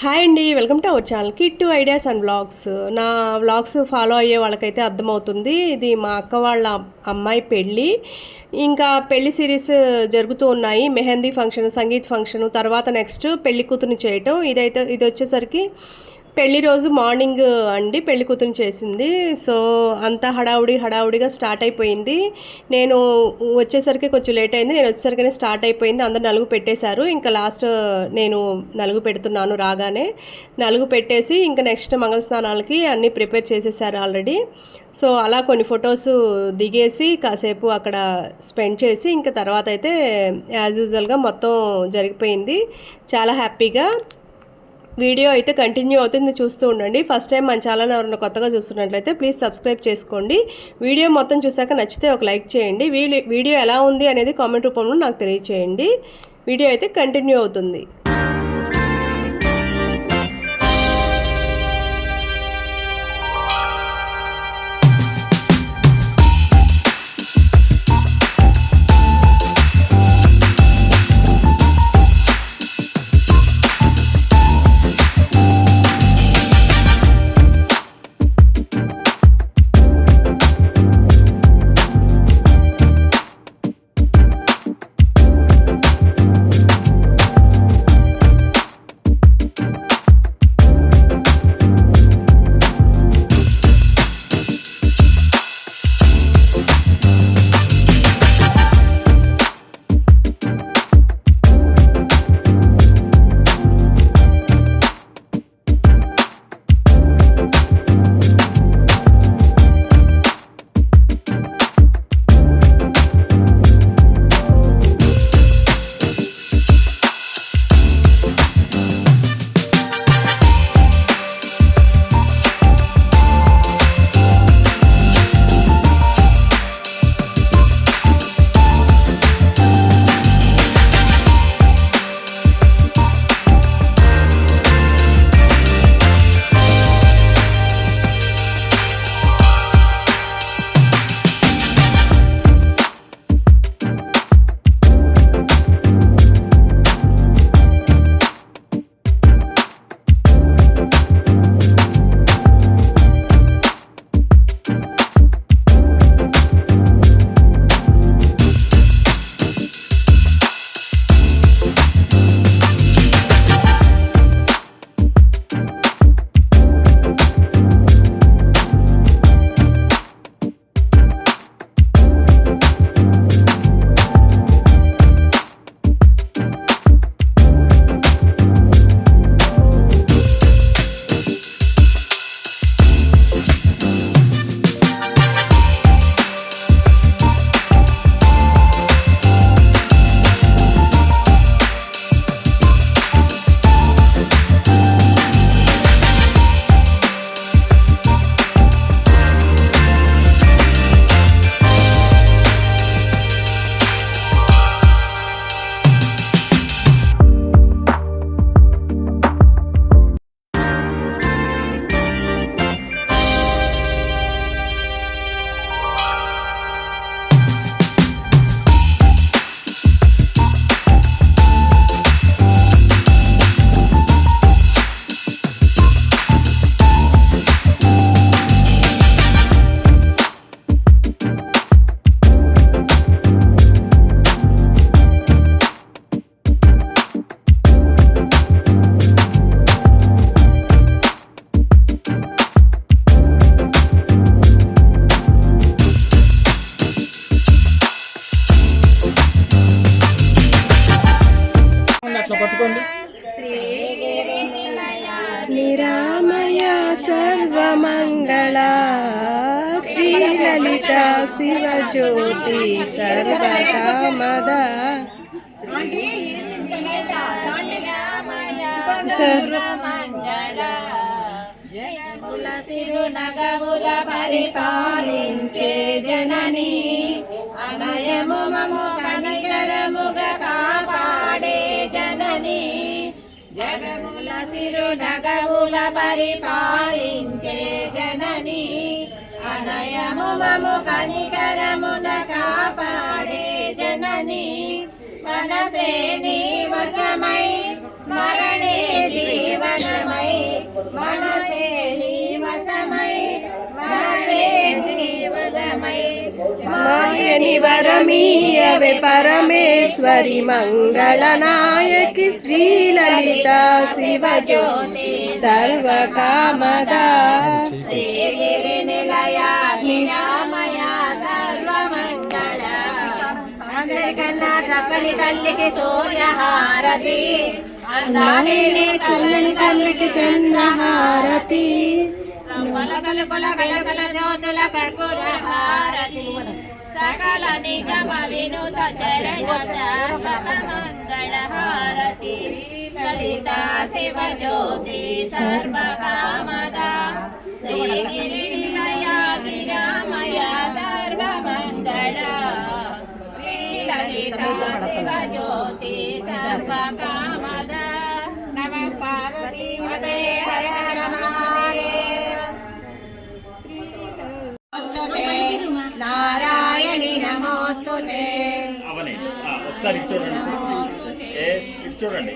Hi అండి welcome to our channel kit ideas and vlogs. నా vlogs follow అయ్యే వాళ్ళకైతే అర్థమవుతుంది. ఇది మా అక్క వాళ్ళ అమ్మాయి పెళ్ళి. ఇంకా పెళ్ళి సిరీస్ జరుగుతూ ఉన్నాయి. మెహందీ ఫంక్షన్ సంగీత్ ఫంక్షన్ తర్వాత నెక్స్ట్ పెళ్ళి కూతురుని చేయటం. ఇదైతే ఇది వచ్చేసరికి పెళ్ళి రోజు మార్నింగ్ అండి పెళ్ళి కూతురు చేసింది. సో అంతా హడావుడి హడావుడిగా స్టార్ట్ అయిపోయింది. నేను వచ్చేసరికి కొంచెం లేట్ అయింది. నేను వచ్చేసరికి స్టార్ట్ అయిపోయింది. అందరు నలుగు పెట్టేశారు. ఇంకా లాస్ట్ నేను నలుగు పెడుతున్నాను రాగానే. నలుగు పెట్టేసి ఇంకా నెక్స్ట్ మంగళ స్నానాలకి అన్నీ ప్రిపేర్ చేసేసారు ఆల్రెడీ. సో అలా కొన్ని ఫొటోస్ దిగేసి కాసేపు అక్కడ స్పెండ్ చేసి ఇంకా తర్వాత అయితే యాజ్ యూజువల్గా మొత్తం జరిగిపోయింది. చాలా హ్యాపీగా. వీడియో అయితే కంటిన్యూ అవుతుంది చూస్తూ ఉండండి. ఫస్ట్ టైం మన ఛానల్ ఎవరైనా కొత్తగా చూస్తున్నట్లయితే ప్లీజ్ సబ్స్క్రైబ్ చేసుకోండి. వీడియో మొత్తం చూసాక నచ్చితే ఒక లైక్ చేయండి. వీడియో ఎలా ఉంది అనేది కామెంట్ రూపంలో నాకు తెలియచేయండి. వీడియో అయితే కంటిన్యూ అవుతుంది. పట్టుకోండి నిరామయ సర్వమంగళ శ్రీలలిత శివజ్యోతి సర్వకామద జగముల సిరునగముల పరిపాలించే జనని. అనయము మము కనికరముగా జగముల సిరునగముల పరిపాలించే జనని అనయము మము కనికరమున కాపాడే జనని. మనసే నీవసమై స్మరణే జీవనమై మనసే నీవసమై మాయని వరమీయవే పరమేశ్వరి మంగళనాయకి శ్రీలలిత శివజ్యోతి సర్వకామదా శ్రీగిరి నిలయ నిరామయ సర్వమంగళ అందరికన్నా చక్కని తల్లికి సూర్యహారతి అందాలిని చల్లని తల్లికి చంద్రహారతి సంబల పలుకుల జ్యోతుల కర్పూర హారతి. సకల నిగమ వినుత చరణ శాశ్వత మంగళ హారతి. లలిత శివ జ్యోతి సర్వకామద. శ్రీగిరి నిలయ గిరామయ సర్వమంగళ. శ్రీ లలిత శివ జ్యోతి సర్వ నారాయణి నమోస్తుతే. అవని ఒకసారి చూడండి. చూడండి.